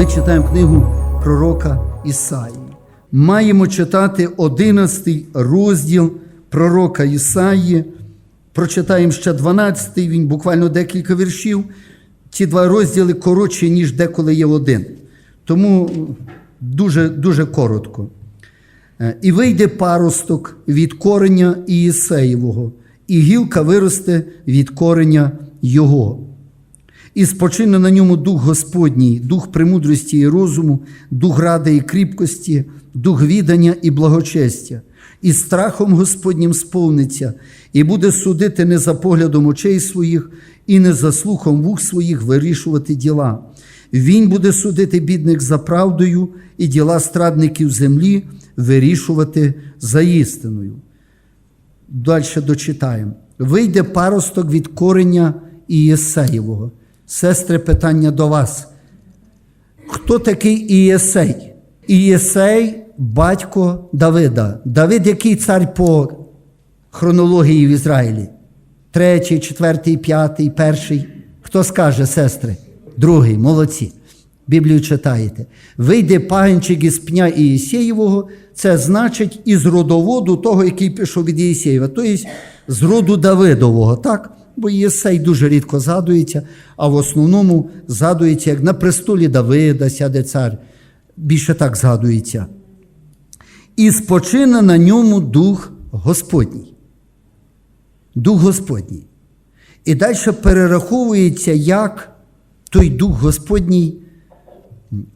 Ми читаємо книгу пророка Ісаї. Маємо читати 11 розділ пророка Ісаї. Прочитаємо ще 12, він буквально декілька віршів. Ці два розділи коротші, ніж деколи є один. Тому дуже, дуже коротко. Е, І вийде паросток від кореня Ієсеєвого, і гілка виросте від кореня його. І спочине на ньому дух Господній, дух премудрості і розуму, дух ради і кріпкості, дух відання і благочестя, і страхом Господнім сповниться, і буде судити не за поглядом очей своїх, і не за слухом вух своїх вирішувати діла. Він буде судити бідних за правдою і діла страдників землі вирішувати за істиною. Далі дочитаємо. Вийде паросток від кореня Ієсеєвого. Сестри, питання до вас. Хто такий Ієсей? Ієсей батько Давида. Давид, який цар по хронології в Ізраїлі? Третій, четвертий, п'ятий, перший. Хто скаже, сестри? Другий, молодці. Біблію читаєте. Вийде пагінчик із пня Ієсеєвого, це значить із родоводу того, який пішов від Ієсеєва, тобто з роду Давидового, так? Бо Єсей дуже рідко згадується, а в основному згадується, як на престолі Давида сяде цар. Більше так згадується. І спочине на ньому дух Господній. Дух Господній. І далі перераховується, як той Дух Господній,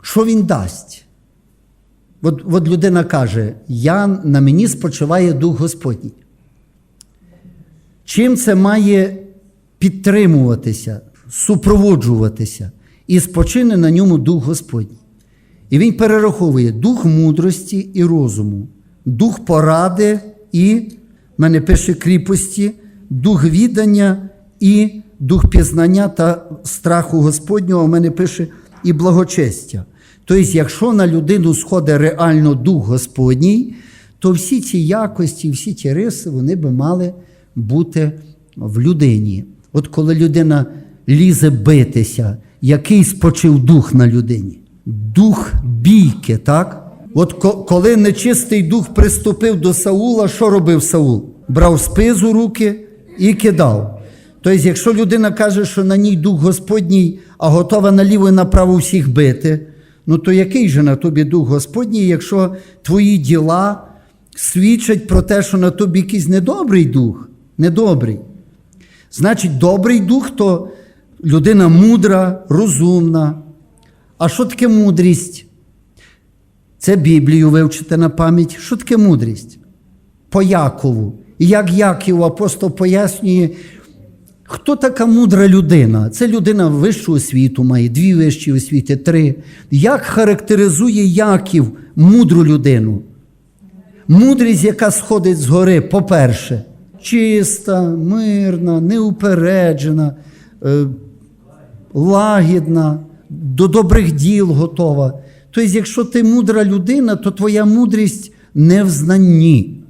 що він дасть. От, от людина каже: Я, на мені спочиває Дух Господній. Чим це має підтримуватися, супроводжуватися, і спочине на ньому Дух Господній. І він перераховує дух мудрості і розуму, дух поради і, мене пише кріпості, дух віддання і дух пізнання та страху Господнього, в мене пише і благочестя. Тобто, якщо на людину сходить реально дух Господній, то всі ці якості, всі ці риси, вони би мали бути в людині. От коли людина лізе битися, який спочив дух на людині? Дух бійки, так? От коли нечистий дух приступив до Саула, що робив Саул? Брав спис у руки і кидав. Тобто, якщо людина каже, що на ній дух Господній, а готова наліво і направо всіх бити, ну то який же на тобі дух Господній, якщо твої діла свідчать про те, що на тобі якийсь недобрий дух? Недобрий. Значить, добрий дух то людина мудра, розумна. А що таке мудрість? Це Біблію вивчити на пам'ять. Що таке мудрість? По Якову. І як Яків апостол пояснює, хто така мудра людина? Це людина вищого освіту має, дві вищі освіти, три. Як характеризує Яків мудру людину? Мудрість, яка сходить з гори, по-перше, чиста, мирна, неупереджена, е, лагідна, до добрих діл готова. Тобто, якщо ти мудра людина, то твоя мудрість не в знанні,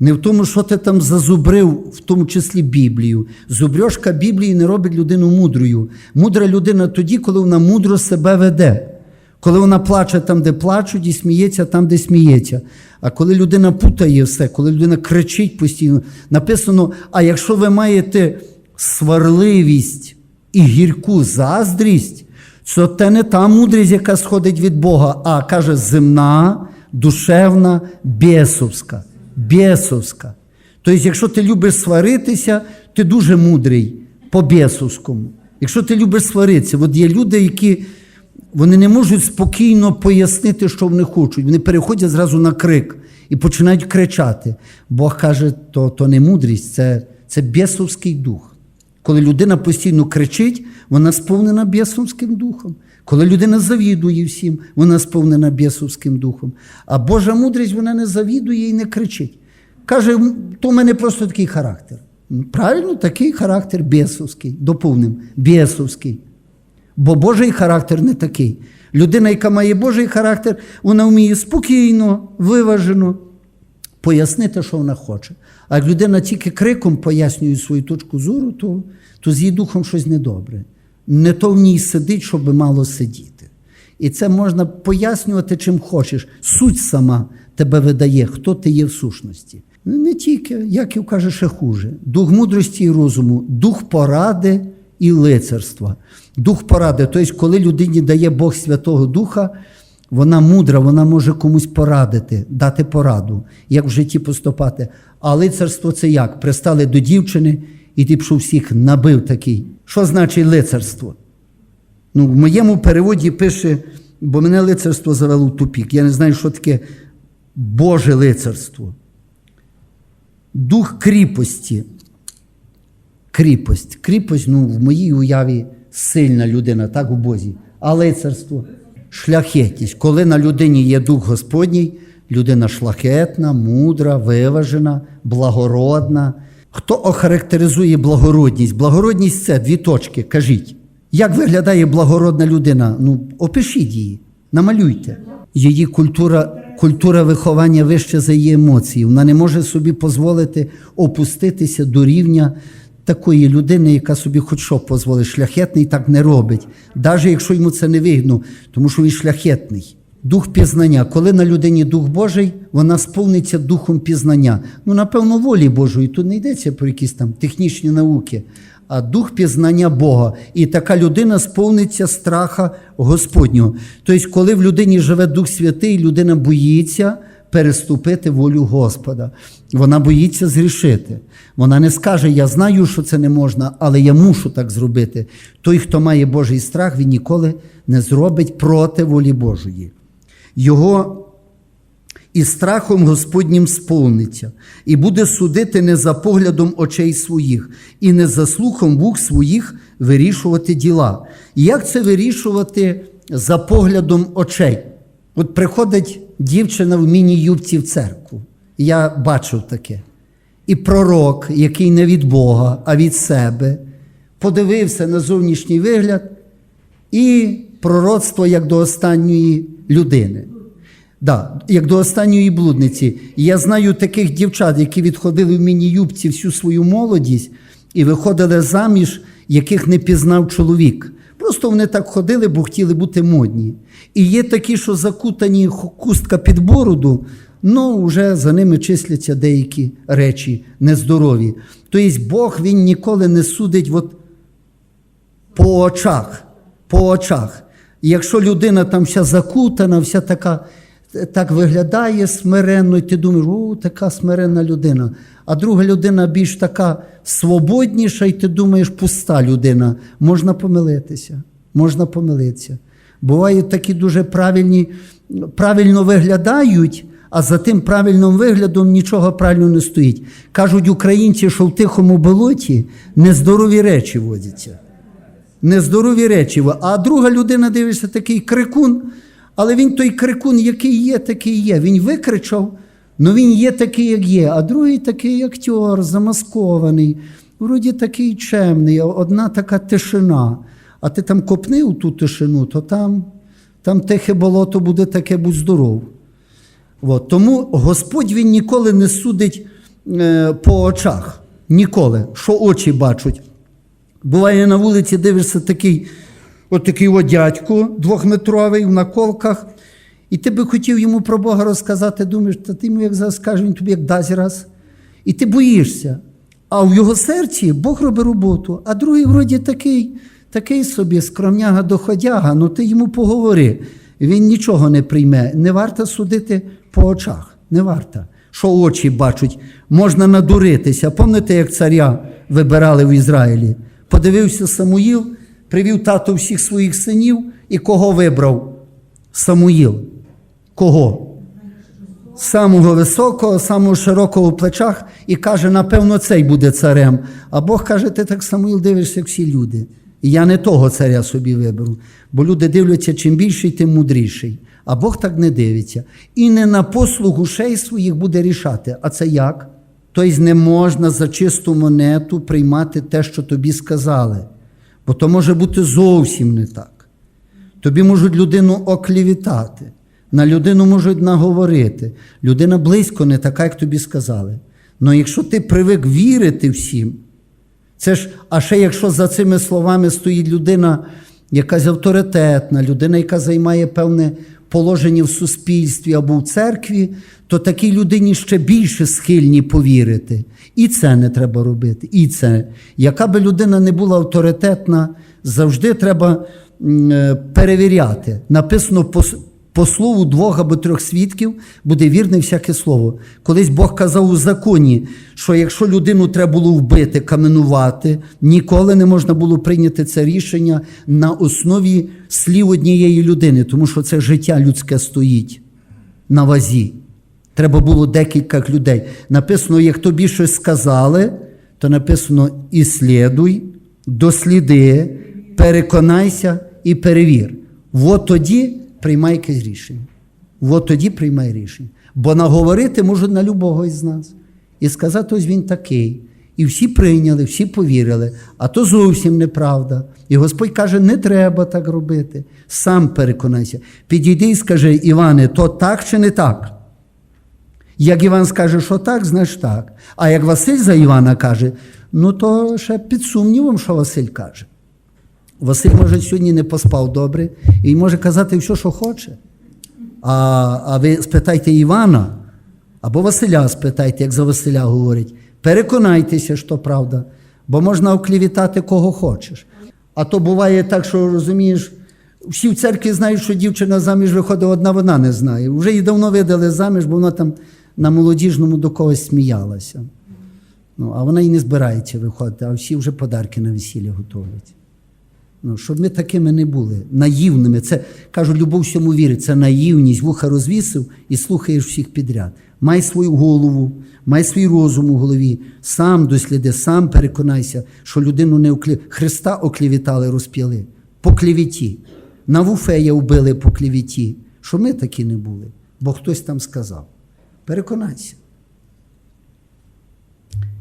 не в тому, що ти там зазубрив, в тому числі Біблію. Зубрьошка Біблії не робить людину мудрою. Мудра людина тоді, коли вона мудро себе веде. Коли вона плаче там, де плачуть, і сміється там, де сміється. А коли людина путає все, коли людина кричить постійно, написано: а якщо ви маєте сварливість і гірку заздрість, то це не та мудрість, яка сходить від Бога, а каже земна, душевна, бісовська. Бісовська. Тобто, якщо ти любиш сваритися, ти дуже мудрий по бісовському. Якщо ти любиш сваритися, от є люди, які вони не можуть спокійно пояснити, що вони хочуть. Вони переходять зразу на крик і починають кричати. Бог каже, то то не мудрість, це це бісовський дух. Коли людина постійно кричить, вона сповнена бісовським духом. Коли людина завідує всім, вона сповнена бісовським духом. А Божа мудрість вона не завідує і не кричить. Каже, то в мене просто такий характер. Правильно, такий характер бісовський, доповним, бісовський. Бо Божий характер не такий. Людина, яка має Божий характер, вона вміє спокійно, виважено пояснити, що вона хоче. А як людина тільки криком пояснює свою точку зору, то, то з її духом щось недобре. Не то в ній сидить, щоб мало сидіти. І це можна пояснювати чим хочеш. Суть сама тебе видає, хто ти є в сущності. Не тільки, Яків каже, ще хуже. Дух мудрості і розуму, дух поради і лицарства. Дух поради, тобто, коли людині дає Бог Святого Духа, вона мудра, вона може комусь порадити, дати пораду, як в житті поступати. А лицарство це як? Пристали до дівчини, і ти пішов всіх набив такий. Що значить лицарство? Ну, в моєму переводі пише, бо мене лицарство завело в тупік. Я не знаю, що таке Боже лицарство. Дух кріпості. Кріпость. Кріпость, ну, в моїй уяві сильна людина, так у Бозі. А лицарство шляхетність. Коли на людині є дух Господній, людина шлахетна, мудра, виважена, благородна. Хто охарактеризує благородність? Благородність це дві точки. Кажіть. Як виглядає благородна людина? Ну, опишіть її, намалюйте. Її культура, культура виховання вище за її емоції. Вона не може собі дозволити опуститися до рівня такої людини, яка собі хоч що дозволить. Шляхетний так не робить, навіть якщо йому це не вигідно, тому що він шляхетний. Дух пізнання. Коли на людині дух Божий, вона сповниться духом пізнання. Ну, напевно, волі Божої. Тут не йдеться про якісь там технічні науки, а дух пізнання Бога. І така людина сповниться страха Господнього. Тобто, коли в людині живе Дух Святий, людина боїться переступити волю Господа. Вона боїться зрішити. Вона не скаже, я знаю, що це не можна, але я мушу так зробити. Той, хто має Божий страх, він ніколи не зробить проти волі Божої. Його і страхом Господнім сповниться, і буде судити не за поглядом очей своїх, і не за слухом вух своїх вирішувати діла. І Як це вирішувати за поглядом очей? От приходить дівчина в міні-юбці в церкву. Я бачив таке. І пророк, який не від Бога, а від себе, подивився на зовнішній вигляд і пророцтво як до останньої людини. Да, як до останньої блудниці. Я знаю таких дівчат, які відходили в міні-юбці всю свою молодість і виходили заміж, яких не пізнав чоловік. Просто вони так ходили, бо хотіли бути модні. І є такі, що закутані кустка під бороду, ну вже за ними числяться деякі речі нездорові. Тобто Бог він ніколи не судить от по очах. По очах. І якщо людина там вся закутана, вся така так виглядає смиренно, і ти думаєш, о, така смиренна людина. А друга людина більш така свободніша, і ти думаєш, пуста людина. Можна помилитися. Можна помилитися. Бувають такі дуже правильні, правильно виглядають, а за тим правильним виглядом нічого правильно не стоїть. Кажуть українці, що в тихому болоті нездорові речі водяться. Нездорові речі. А друга людина дивишся, такий крикун. Але він той крикун, який є, такий є. Він викричав, але він є такий, як є. А другий такий актер, замаскований, вроді такий чемний, одна така тишина. А ти там копни у ту тишину, то там там тихе болото буде таке, будь здоров. От. Тому Господь він ніколи не судить е, по очах. Ніколи, що очі бачать. Буває на вулиці, дивишся такий. От такий от дядько двохметровий в наколках, і ти би хотів йому про Бога розказати, думаєш, та ти йому як зараз скаже, він тобі як дасть раз. І ти боїшся. А в його серці Бог робить роботу, а другий вроді такий, такий собі скромняга доходяга, ну ти йому поговори. Він нічого не прийме. Не варто судити по очах. Не варто. Що очі бачать, можна надуритися. Пам'ятаєте, як царя вибирали в Ізраїлі? Подивився Самуїл привів тато всіх своїх синів і кого вибрав? Самуїл. Кого? Самого високого, самого широкого в плечах і каже, напевно, цей буде царем. А Бог каже, ти так Самуїл дивишся, всі люди. І я не того царя собі виберу. Бо люди дивляться, чим більший, тим мудріший. А Бог так не дивиться. І не на послугу шей своїх буде рішати. А це як? Тобто не можна за чисту монету приймати те, що тобі сказали. Бо то може бути зовсім не так. Тобі можуть людину оклівітати, на людину можуть наговорити. Людина близько не така, як тобі сказали. Але якщо ти привик вірити всім, це ж, а ще якщо за цими словами стоїть людина, якась авторитетна людина, яка займає певне положення в суспільстві або в церкві, то такій людині ще більше схильні повірити. І це не треба робити. І це. Яка би людина не була авторитетна, завжди треба е, перевіряти. Написано по, слову двох або трьох свідків буде вірне всяке слово. Колись Бог казав у законі, що якщо людину треба було вбити, каменувати, ніколи не можна було прийняти це рішення на основі слів однієї людини, тому що це життя людське стоїть на вазі. Треба було декілька людей. Написано, як тобі щось сказали, то написано іслідуй, досліди, переконайся і перевір. От тоді приймай якесь рішення. От тоді приймай рішення. Бо наговорити можуть на любого із нас. І сказати, ось він такий. І всі прийняли, всі повірили, а то зовсім неправда. І Господь каже, не треба так робити. Сам переконайся. Підійди і скажи, Іване, то так чи не так? Як Іван скаже, що так, значить так. А як Василь за Івана каже, ну то ще під сумнівом, що Василь каже. Василь, може, сьогодні не поспав добре і може казати все, що хоче. А, а ви спитайте Івана або Василя спитайте, як за Василя говорить. Переконайтеся, що правда, бо можна оклівітати кого хочеш. А то буває так, що розумієш, всі в церкві знають, що дівчина заміж виходить, одна вона не знає. Вже її давно видали заміж, бо вона там на молодіжному до когось сміялася. Ну, а вона і не збирається виходити, а всі вже подарки на весілля готують. Ну, щоб ми такими не були, наївними. Це кажу, любов всьому вірить. Це наївність, вуха розвісив і слухаєш всіх підряд. Май свою голову, май свій розум у голові, сам досліди, сам переконайся, що людину не оклі... Христа оклівітали, розп'яли. По клівіті. Навуфея вбили по клівіті. Що ми такі не були, бо хтось там сказав. Переконайся.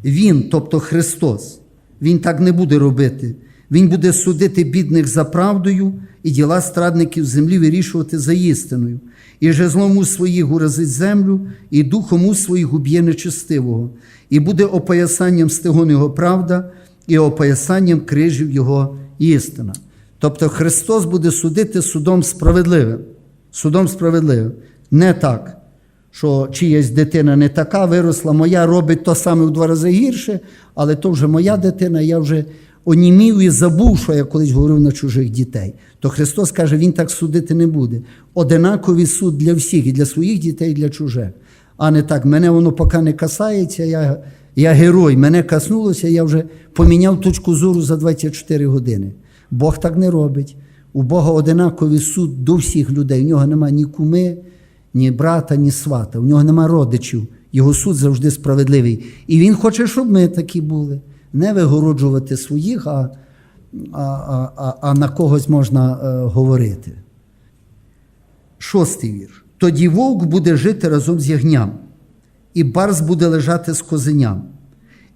Він, тобто Христос, Він так не буде робити. Він буде судити бідних за правдою і діла страдників землі вирішувати за істиною. І жезлом у своїх уразить землю, і духом у своїх уб'є нечестивого, і буде опоясанням стегон його правда, і опоясанням крижів його істина. Тобто Христос буде судити судом справедливим. Судом справедливим. Не так що чиясь дитина не така виросла, моя робить то саме в два рази гірше, але то вже моя дитина, я вже онімів і забув, що я колись говорив на чужих дітей. То Христос каже, Він так судити не буде. Одинаковий суд для всіх, і для своїх дітей, і для чужих. А не так, мене воно поки не касається, я, я герой, мене коснулося, я вже поміняв точку зору за 24 години. Бог так не робить. У Бога одинаковий суд до всіх людей. У нього немає ні куми, ні брата, ні свата. У нього нема родичів. Його суд завжди справедливий. І він хоче, щоб ми такі були. Не вигороджувати своїх, а, а, а, а, на когось можна е, говорити. Шостий вірш. Тоді вовк буде жити разом з ягням, і барс буде лежати з козеням,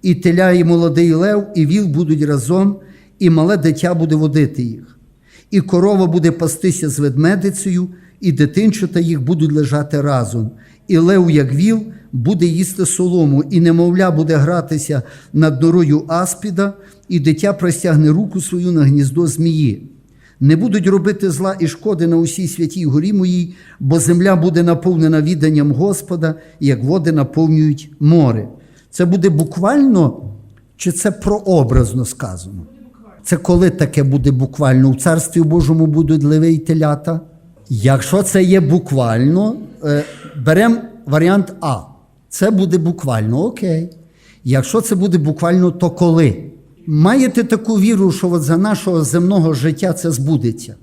і теля, і молодий лев, і віл будуть разом, і мале дитя буде водити їх. І корова буде пастися з ведмедицею, і дитинчата їх будуть лежати разом. І лев, як віл, буде їсти солому, і немовля буде гратися над норою аспіда, і дитя простягне руку свою на гніздо змії. Не будуть робити зла і шкоди на усій святій горі моїй, бо земля буде наповнена відданням Господа, як води наповнюють море. Це буде буквально, чи це прообразно сказано? Це коли таке буде буквально? У Царстві Божому будуть леви й телята? Якщо це є буквально, е, беремо варіант А. Це буде буквально, окей. Якщо це буде буквально, то коли? Маєте таку віру, що от за нашого земного життя це збудеться?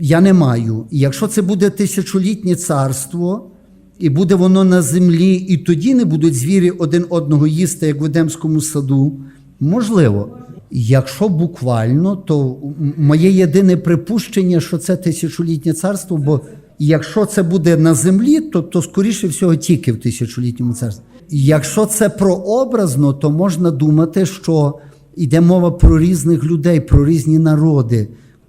Я не маю. Якщо це буде тисячолітнє царство, і буде воно на землі, і тоді не будуть звірі один одного їсти, як в Едемському саду, можливо. Якщо буквально, то моє єдине припущення, що це тисячолітнє царство, бо якщо це буде на землі, то, то скоріше всього тільки в тисячолітньому царстві. Якщо це прообразно, то можна думати, що йде мова про різних людей, про різні народи,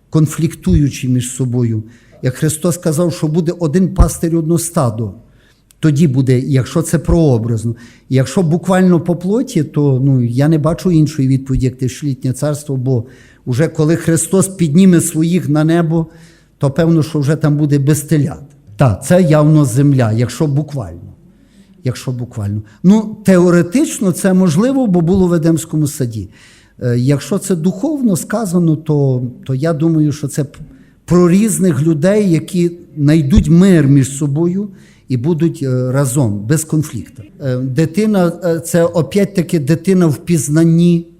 конфліктуючи між собою. Як Христос сказав, що буде один пастир, одно стадо, Тоді буде, якщо це прообразно. Якщо буквально по плоті, то ну, я не бачу іншої відповіді, як тисячолітнє царство, бо вже коли Христос підніме своїх на небо, то певно, що вже там буде без телят. Так, це явно земля, якщо буквально. Якщо буквально. Ну, теоретично це можливо, бо було в Едемському саді. Е, Якщо це духовно сказано, то, то я думаю, що це про різних людей, які знайдуть мир між собою і будуть е, разом, без конфлікту. Е, Дитина це опять-таки дитина в пізнанні.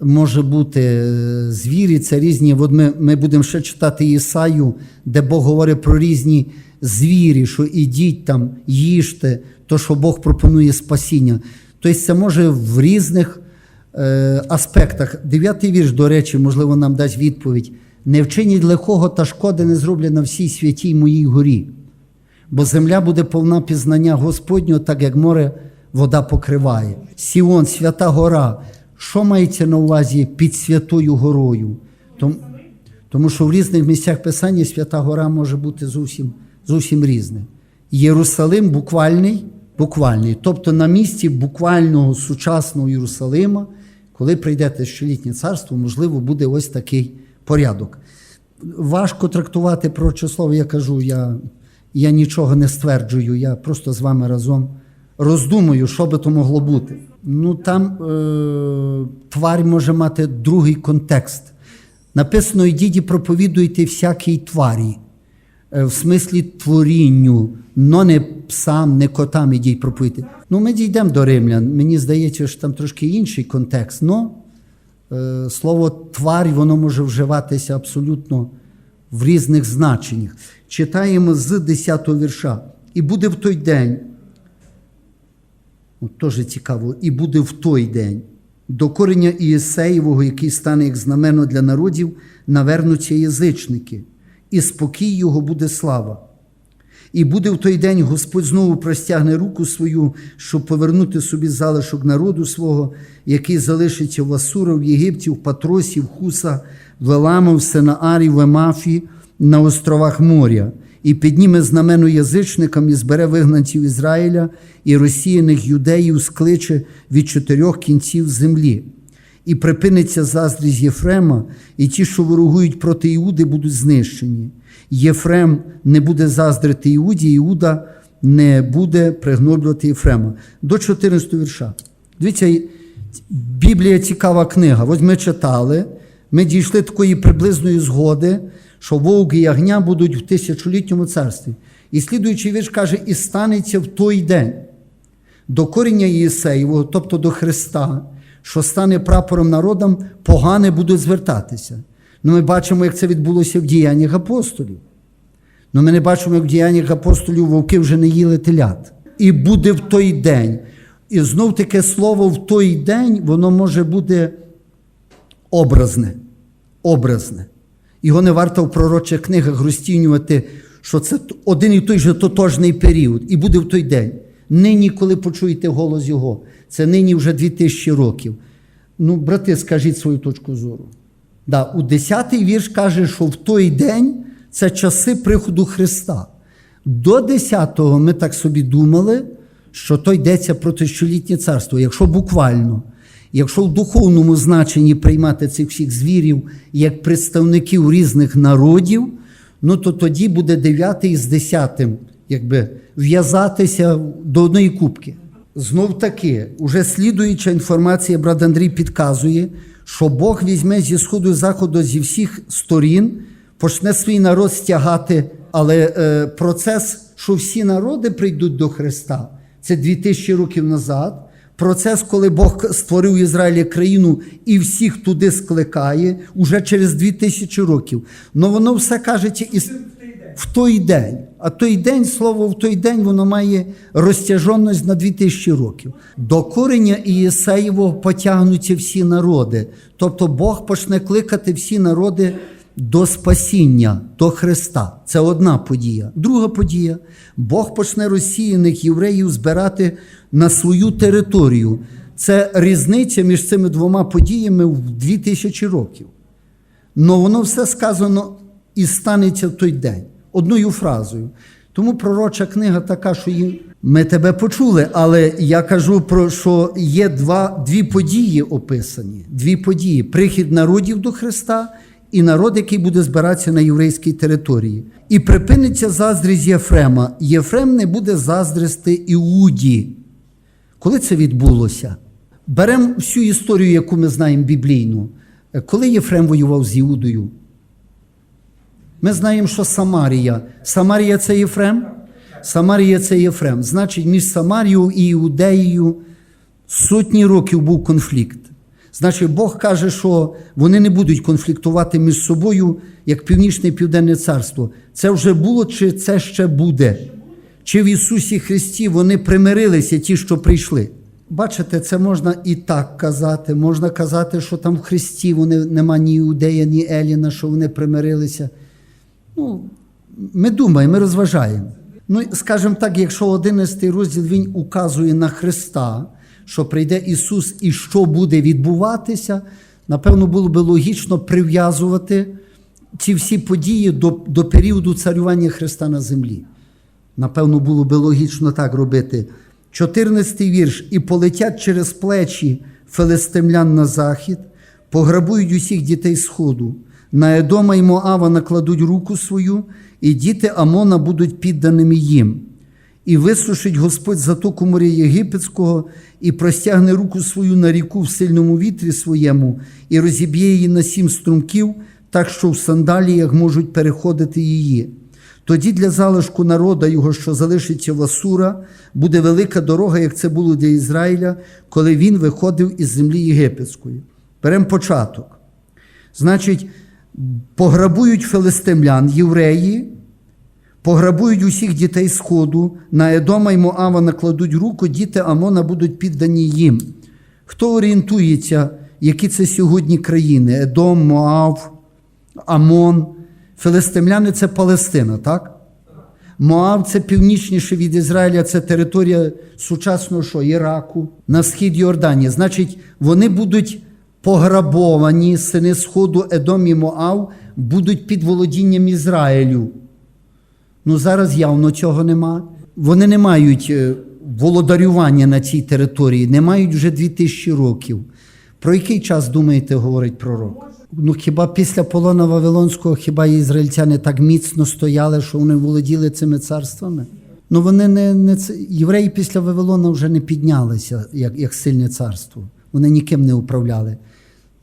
Може бути е, звірі, це різні. От ми, ми будемо ще читати Ісаю, де Бог говорить про різні звірі, що ідіть там, їжте, то, що Бог пропонує спасіння. Тобто це може в різних е, аспектах. Дев'ятий вірш, до речі, можливо, нам дасть відповідь. Не вчиніть лихого та шкоди не зроблять на всій святій моїй горі, бо земля буде повна пізнання Господнього, так як море вода покриває. Сіон, свята гора. Що мається на увазі під святою горою? Тому, тому що в різних місцях Писання свята гора може бути зовсім, зовсім різне. Єрусалим буквальний, буквальний. Тобто на місці буквального сучасного Єрусалима, коли прийде тисячолітнє царство, можливо, буде ось такий порядок. Важко трактувати про число, я кажу, я, я нічого не стверджую, я просто з вами разом роздумую, що би то могло бути. Ну там е, тварь може мати другий контекст. Написано, ідіть і проповідуйте всякій тварі, Е, в смислі творінню, но не псам, не котам ідіть проповідуйте. Ну, ми дійдемо до римлян. Мені здається, що там трошки інший контекст. Но е, слово тварь воно може вживатися абсолютно в різних значеннях. Читаємо з 10 вірша. І буде в той день. От теж цікаво, і буде в той день. До корення Ієсеєвого, який стане як знамено для народів, навернуться язичники, і спокій його буде слава. І буде в той день Господь знову простягне руку свою, щоб повернути собі залишок народу свого, який залишиться в Асура, в Єгипті, в Патросі, в Хуса, в Елама, в Сенаарі, в Емафі, на островах моря, і підніме знамено язичникам і збере вигнанців Ізраїля і розсіяних юдеїв скличе від чотирьох кінців землі. І припиниться заздрість Єфрема, і ті, що ворогують проти Іуди, будуть знищені. Єфрем не буде заздрити Іуді, Іуда не буде пригноблювати Єфрема. До 14 вірша. Дивіться, Біблія цікава книга. Ось ми читали, ми дійшли такої приблизної згоди, що вовк і ягня будуть в тисячолітньому царстві. І слідуючий вірш каже, і станеться в той день до коріння Єсеєвого, тобто до Христа, що стане прапором народам, погане будуть звертатися. Ну, ми бачимо, як це відбулося в діяннях апостолів. Ну, ми не бачимо, як в діяннях апостолів вовки вже не їли телят. І буде в той день. І знов таке слово в той день, воно може бути образне. Образне. Його не варто в пророчих книгах розцінювати, що це один і той же тотожний період, і буде в той день. Нині, коли почуєте голос Його, це нині вже 2000 років. Ну, брати, скажіть свою точку зору. Да, у 10-й вірш каже, що в той день це часи приходу Христа. До 10-го ми так собі думали, що то йдеться про тисячолітнє царство, якщо буквально. Якщо в духовному значенні приймати цих всіх звірів як представників різних народів, ну то тоді буде 9 з 10 якби в'язатися до одної кубки. Знов таки, уже слідуюча інформація, брат Андрій підказує, що Бог візьме зі сходу і заходу зі всіх сторін, почне свій народ стягати, але е, процес, що всі народи прийдуть до Христа, це 2000 років назад. Процес, коли Бог створив Ізраїлі країну і всіх туди скликає, уже через 2000 років. Ну воно все кажеться із в той день. А той день, слово в той день, воно має розтяженість на 2000 років. До корення Ієсеєвого потягнуться всі народи. Тобто Бог почне кликати всі народи до спасіння, до Христа. Це одна подія. Друга подія. Бог почне розсіяних євреїв збирати на свою територію. Це різниця між цими двома подіями в 2000 років. Но воно все сказано і станеться в той день одною фразою. Тому пророча книга така, що її... ми тебе почули, але я кажу про що є два, дві події описані. Дві події: прихід народів до Христа і народ, який буде збиратися на єврейській території. І припиниться заздрість Єфрема. Єфрем не буде заздрити Іуді. Коли це відбулося? Беремо всю історію, яку ми знаємо біблійну. Коли Єфрем воював з Іудою? Ми знаємо, що Самарія. Самарія це Єфрем? Самарія це Єфрем. Значить, між Самарією і Іудеєю сотні років був конфлікт. Значить, Бог каже, що вони не будуть конфліктувати між собою, як Північне і Південне царство. Це вже було, чи це ще буде? Чи в Ісусі Христі вони примирилися, ті, що прийшли? Бачите, це можна і так казати. Можна казати, що там в Христі вони нема ні Іудея, ні Еліна, що вони примирилися. Ну, ми думаємо, ми розважаємо. Ну, скажімо так, якщо 11 розділ він указує на Христа, що прийде Ісус і що буде відбуватися, напевно, було би логічно прив'язувати ці всі події до, до періоду царювання Христа на землі. Напевно, було би логічно так робити. 14 вірш. І полетять через плечі филистимлян на захід, пограбують усіх дітей Сходу. На Едома і Моава накладуть руку свою, і діти Амона будуть підданими їм. І висушить Господь затоку моря Єгипетського, і простягне руку свою на ріку в сильному вітрі своєму, і розіб'є її на сім струмків, так що в сандаліях можуть переходити її. Тоді для залишку народа його, що залишиться в Асура, буде велика дорога, як це було для Ізраїля, коли він виходив із землі єгипетської. Беремо початок. Значить, пограбують филистимлян, євреї, пограбують усіх дітей Сходу, на Едома й Моава накладуть руку, діти Амона будуть піддані їм. Хто орієнтується, які це сьогодні країни? Едом, Моав, Амон. Филистимляни це Палестина, так? Моав це північніше від Ізраїля, це територія сучасного що, Іраку, на схід Йорданії. Значить, вони будуть пограбовані, сини Сходу, Едом і Моав, будуть під володінням Ізраїлю. Ну зараз явно цього нема. Вони не мають е, володарювання на цій території, не мають вже 2000 років. Про який час думаєте, говорить пророк? Ну хіба після полона Вавилонського, хіба ізраїльтяни так міцно стояли, що вони володіли цими царствами? Ну вони не, не євреї після Вавилона вже не піднялися як, як сильне царство. Вони ніким не управляли.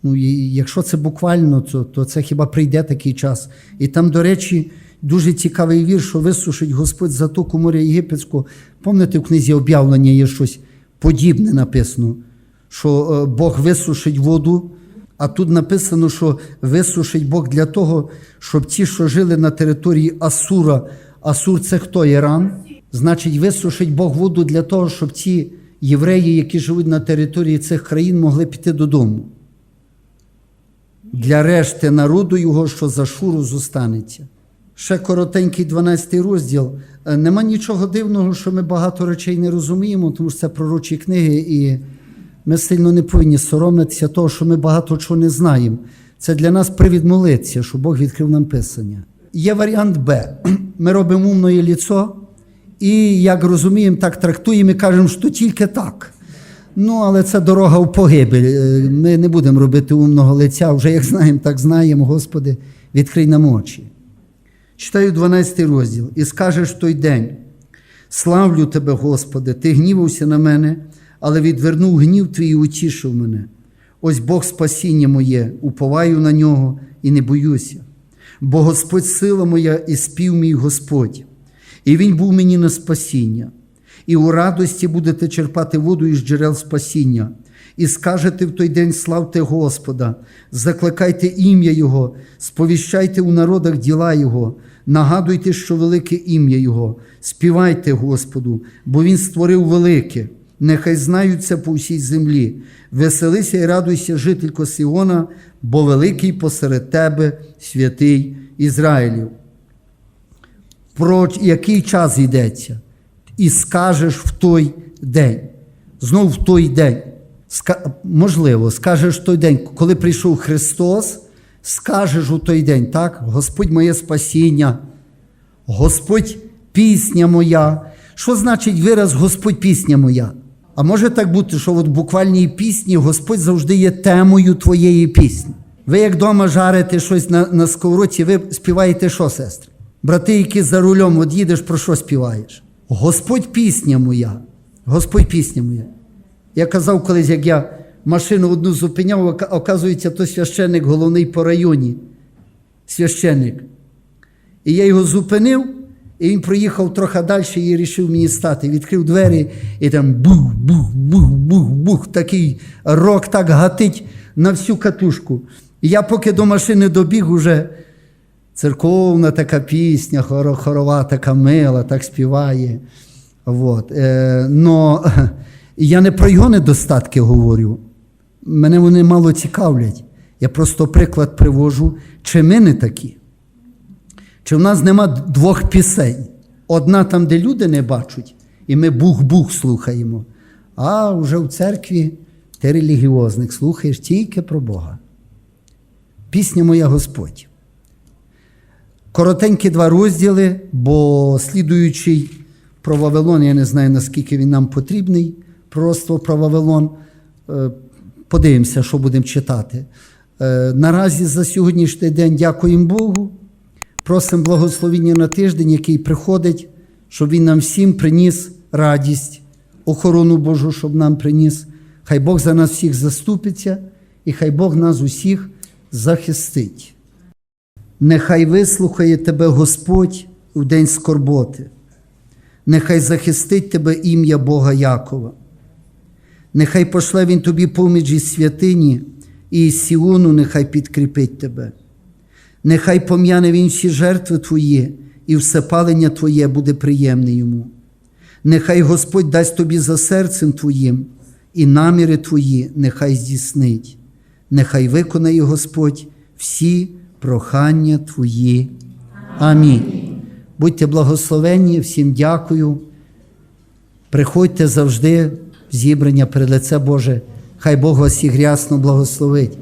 Ну, і якщо це буквально, то, то це хіба прийде такий час. І там, до речі, дуже цікавий вірш, що висушить Господь затоку моря Єгипетського. Пам'ятаєте, в книзі об'явлення є щось подібне написано, що е, Бог висушить воду, а тут написано, що висушить Бог для того, щоб ті, що жили на території Асура, Асур це хто? Іран? Значить, висушить Бог воду для того, щоб ці євреї, які живуть на території цих країн, могли піти додому для решти народу його, що за шуру зостанеться. Ще коротенький 12 розділ. Е, Нема нічого дивного, що ми багато речей не розуміємо, тому що це пророчі книги, і ми сильно не повинні соромитися того, що ми багато чого не знаємо. Це для нас привід молитися, що Бог відкрив нам писання. Є варіант Б. Ми робимо умне ліцо, і як розуміємо, так трактуємо і кажемо, що тільки так. Ну, але це дорога в погибель. Е, Ми не будемо робити умного лиця. Вже як знаємо, так знаємо. Господи, відкрий нам очі. Читаю 12 розділ. І скажеш в той день: Славлю тебе, Господи, ти гнівався на мене, але відвернув гнів твій і утішив мене. Ось Бог спасіння моє, уповаю на нього і не боюся. Бо Господь сила моя і спів мій Господь, і Він був мені на спасіння. І у радості будете черпати воду із джерел спасіння, і скажете в той день славте Господа, закликайте ім'я Його, сповіщайте у народах діла Його, нагадуйте, що велике ім'я Його, співайте Господу, бо Він створив велике. Нехай знають це по всій землі. Веселися і радуйся, жителько Сіона, бо великий посеред тебе святий Ізраїлів. Про який час йдеться? І скажеш в той день. Знов в той день. Можливо, скажеш в той день, коли прийшов Христос, скажеш у той день, так? Господь моє спасіння, Господь пісня моя. Що значить вираз Господь пісня моя? А може так бути, що от в буквальній пісні Господь завжди є темою твоєї пісні. Ви як вдома жарите щось на, на сковородці, ви співаєте що, сестри? Брати, які за рулем, от їдеш, про що співаєш? Господь пісня моя. Господь пісня моя. Я казав колись, як я машину одну зупиняв, оказується, то священник головний по районі. Священник. І я його зупинив, і він проїхав трохи далі і вирішив мені стати. Відкрив двері, і там бух, бух, бух, бух, бух. Такий рок так гатить на всю катушку. І я поки до машини добіг, уже церковна така пісня, хоро- хорова така мила, так співає. Вот. Е, но я не про його недостатки говорю. Мене вони мало цікавлять. Я просто приклад привожу, чи ми не такі. Чи в нас нема двох пісень? Одна там, де люди не бачать, і ми бух-бух слухаємо. А вже в церкві ти релігіозник, слухаєш тільки про Бога. Пісня моя Господь. Коротенькі два розділи, бо слідуючий про Вавилон, я не знаю, наскільки він нам потрібний, просто про Вавилон. Е, Подивимося, що будемо читати. Е, Наразі за сьогоднішній день дякуємо Богу. Просимо благословіння на тиждень, який приходить, щоб він нам всім приніс радість, охорону Божу, щоб нам приніс. Хай Бог за нас всіх заступиться, і хай Бог нас усіх захистить. Нехай вислухає тебе Господь у день скорботи, нехай захистить тебе ім'я Бога Якова. Нехай пошле Він тобі поміч із святині, і із Сіону нехай підкріпить тебе. Нехай пом'яне Він всі жертви твої, і всепалення Твоє буде приємне йому. Нехай Господь дасть тобі за серцем Твоїм, і наміри Твої нехай здійснить. Нехай виконає Господь всі прохання Твої. Амінь. Будьте благословенні, всім дякую. Приходьте завжди зібрання перед лице Боже. Хай Бог вас всіх рясно благословить.